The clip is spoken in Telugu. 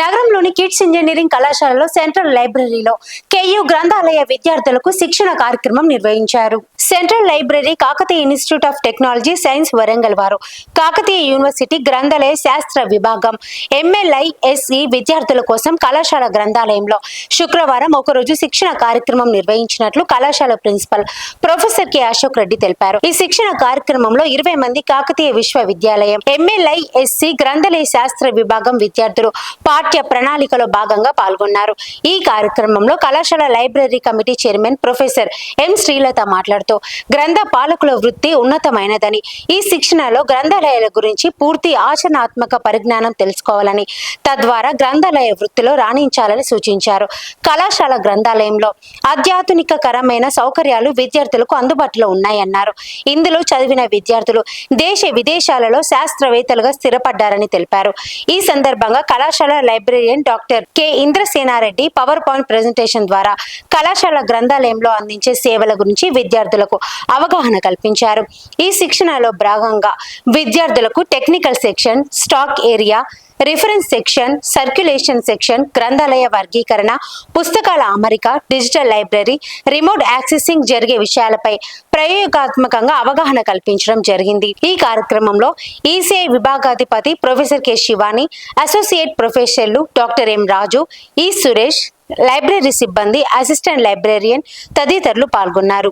నగరంలోని కిడ్స్ ఇంజనీరింగ్ కళాశాలలో సెంట్రల్ లైబ్రరీలో కేయూ గ్రంథాలయ విద్యార్థులకు శిక్షణ కార్యక్రమం నిర్వహించారు. Central library Kakatiya institute of technology science Warangal వారు. కాకతీయ యూనివర్సిటీ గ్రంథాలయ శాస్త్ర విభాగం. ఎంఎల్ఐఎస్ఈ విద్యార్థుల కోసం కళాశాల గ్రంథాలయంలో శుక్రవారం ఒకరోజు శిక్షణ కార్యక్రమం నిర్వహించినట్లు కళాశాల principal professor K. Ashok Reddy తెలిపారు. ఈ శిక్షణ కార్యక్రమంలో ఇరవై మంది కాకతీయ విశ్వవిద్యాలయం ఎంఎల్ఐఎస్సి గ్రంథాలయ శాస్త్ర విభాగం విద్యార్థులు పాఠ్య ప్రణాళికలో భాగంగా పాల్గొన్నారు. ఈ కార్యక్రమంలో కళాశాల library committee chairman professor M. Srilatha మాట్లాడుతూ గ్రంథ పాలకుల వృత్తి ఉన్నతమైనదని. ఈ శిక్షణలో గ్రంథాలయాల గురించి పూర్తి ఆచరణాత్మక పరిజ్ఞానం తెలుసుకోవాలని తద్వారా గ్రంథాలయ వృత్తిలో రాణించాలని సూచించారు. కళాశాల గ్రంథాలయంలో అత్యాధునికకరమైన సౌకర్యాలు విద్యార్థులకు అందుబాటులో ఉన్నాయన్నారు. ఇందులో చదివిన విద్యార్థులు దేశ విదేశాలలో శాస్త్రవేత్తలుగా స్థిరపడ్డారని తెలిపారు. ఈ సందర్భంగా కళాశాల librarian doctor K. Indrasena Reddy power point presentation ద్వారా కళాశాల గ్రంథాలయంలో అందించే సేవల గురించి విద్యార్థులకు అవగాహన కల్పించారు. ఈ శిక్షణలో భాగంగా విద్యార్థులకు technical section stack area reference section circulation section గ్రంథాలయ వర్గీకరణ పుస్తకాల అమరిక డిజిటల్ లైబ్రరీ రిమోట్ యాక్సెసింగ్ జరిగే విషయాలపై ప్రయోగాత్మకంగా అవగాహన కల్పించడం జరిగింది. ఈ కార్యక్రమంలో ఈసీఐ విభాగాధిపతి ప్రొఫెసర్ కె శివాని అసోసియేట్ ప్రొఫెసర్లు doctor M Raju E Suresh library సిబ్బంది అసిస్టెంట్ లైబ్రేరియన్ తదితరులు పాల్గొన్నారు.